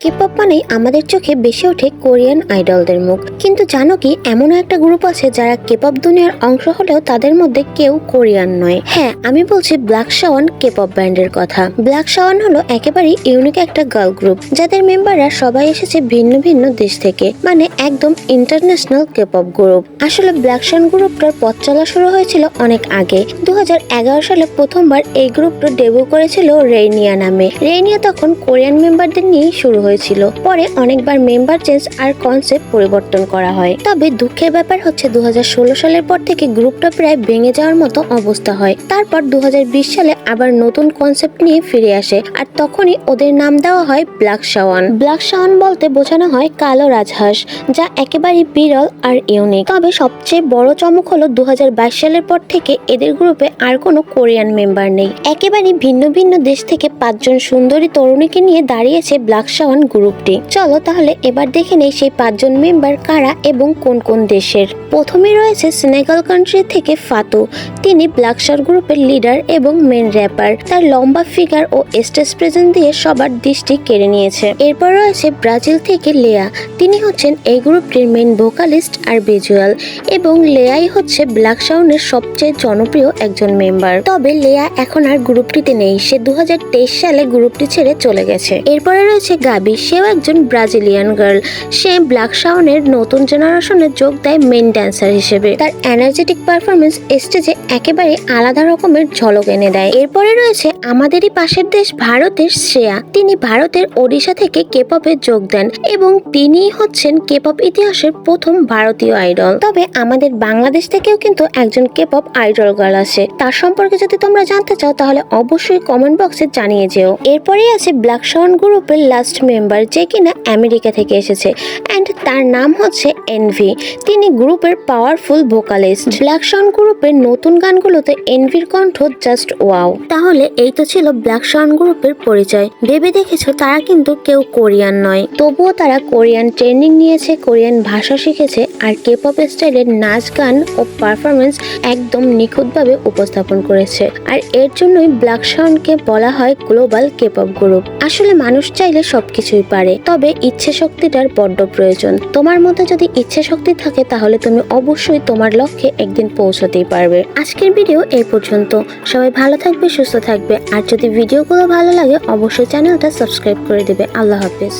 K pop মানেই আমাদের চোখে বেশি ওঠে কোরিয়ান আইডলদের মুখ। কিন্তু জানো কি, এমনও একটা গ্রুপ আছে যারা কেপপ দুনিয়ার অংশ হলেও তাদের মধ্যে কেউ কোরিয়ান নয়। হ্যাঁ আমি বলছি ব্ল্যাক শাওয়ান কেপপ ব্যান্ডের কথা। ব্ল্যাক শাওয়ান হলো একেবারেই ইউনিক একটা গার্ল গ্রুপ যাদের মেম্বাররা সবাই এসেছে ভিন্ন ভিন্ন দেশ থেকে মানে একদম ইন্টারন্যাশনাল কেপপ গ্রুপ আসলে ব্ল্যাক শাওয়ান গ্রুপটার পথ চলা শুরু হয়েছিল অনেক আগে। দু হাজার এগারো সালে প্রথমবার এই গ্রুপটা ডেবিউ করেছিল রেইনিয়া নামে। রেইনিয়া তখন কোরিয়ান মেম্বারদের নিয়ে শুরু হয়েছিল। পরে অনেকবার মেম্বার চেঞ্জ আর কনসেপ্ট পরিবর্তন করা হয়। তবে দুঃখের ব্যাপার হচ্ছে দু হাজার ষোলো সালের পর থেকে গ্রুপটা প্রায় ভেঙে যাওয়ার মতো অবস্থা হয়। তারপর দু হাজার বিশ সালে আবার নতুন কনসেপ্ট নিয়ে ফিরে আসে আর তখনই ওদের নাম দেওয়া হয় ব্ল্যাক শাওয়ান। ব্ল্যাক শাওয়ান বলতে বোঝানো হয় কালো রাজহাঁস, যা একেবারে বিরল আর ইউনিক তবে সবচেয়ে বড় চমক হলো দু হাজার বাইশ সালের পর থেকে এদের গ্রুপে আর কোনো কোরিয়ান মেম্বার নেই। একেবারে ভিন্ন ভিন্ন দেশ থেকে পাঁচজন সুন্দরী তরুণীকে নিয়ে দাঁড়িয়েছে ব্ল্যাক শাওয়ান গ্রুপটি। চলো তাহলে এবার দেখে নেই সেই পাঁচজন মেম্বার কারা এবং কোন কোন দেশের। প্রথমে রয়েছে সেনেগাল কান্ট্রি থেকে ফাতু। তিনি ব্ল্যাক শাওয়ান গ্রুপের লিডার এবং মেন র্যাপার তার লম্বা ফিগার ও স্টেজ প্রেজেন্ট দিয়ে সবার দৃষ্টি কেড়ে নিয়েছে। এরপর রয়েছে ব্রাজিল থেকে লেয়া। তিনি হচ্ছেন এই গ্রুপটির মেন ভোকালিস্ট আর ভিজুয়াল এবং লেয়াই হচ্ছে ব্ল্যাক সাউন্ডের সবচেয়ে জনপ্রিয় একজন মেম্বার তবে লেয়া এখন আর গ্রুপটিতে নেই। সে দু হাজার তেইশ সালে গ্রুপটি ছেড়ে চলে গেছে। এরপরে রয়েছে গাবি। সেও একজন ব্রাজিলিয়ান গার্ল সে ব্ল্যাক শাওনের নতুন জেনারেশনে যোগ দেয় মেন ড্যান্সার হিসেবে। তার এনার্জেটিক পারফরমেন্স স্টেজে একেবারে আলাদা রকমের ঝলক এনে দেয়। এরপরে রয়েছে আমাদেরই পাশের দেশ ভারতের শ্রেয়া। তিনি ভারতের ওড়িশা থেকে কেপপে যোগ দেন এবং তিনি হচ্ছেন কেপপ ইতিহাসের প্রথম ভারতীয় আইডল তবে আমাদের বাংলাদেশ থেকেও কিন্তু একজন কেপপ আইডল গার্ল আছে। তার সম্পর্কে যদি তোমরা জানতে চাও, তাহলে অবশ্যই কমেন্ট বক্সে জানিয়ে যেও। এরপরেই আছে ব্ল্যাক শাওন গ্রুপের লাস্ট মেম্বার যে কিনা আমেরিকা থেকে এসেছে অ্যান্ড তার নাম হচ্ছে এনভি তিনি গ্রুপের পাওয়ারফুল ভোকালিস্ট ব্ল্যাক শাওন গ্রুপের নতুন গানগুলোতে এনভির কণ্ঠ জাস্ট ওয়াও তাহলে এই তো ছিল ব্ল্যাক শাওন গ্রুপের পরিচয়। ভেবে দেখেছ তারা কিন্তু কেউ কোরিয়ান নয়। তবুও তারা কোরিয়ান ট্রেনিং নিয়েছে, কোরিয়ান ভাষা শিখেছে, আর কেপপ স্টাইলের নাচ, গান ও পারফরমেন্স একদম নিখুঁতভাবে উপস্থাপন করেছে। আর এর জন্যই ব্ল্যাক শাওনকে বলা হয় গ্লোবাল কেপপ গ্রুপ আসলে মানুষ চাইলে সবকিছুই পারে। তবে ইচ্ছে শক্তিটার বড্ড প্রয়োজন। তোমার মধ্যে যদি ইচ্ছে শক্তি থাকে, তাহলে তুমি অবশ্যই তোমার লক্ষ্যে একদিন পৌঁছতেই পারবে। আজকের ভিডিও এই পর্যন্ত। সবাই ভালো থাকবে, সুস্থ থাকবে। আর যদি ভিডিওগুলো ভালো লাগে, অবশ্যই চ্যানেলটা সাবস্ক্রাইব করে দেবে। আল্লাহ হাফিজ।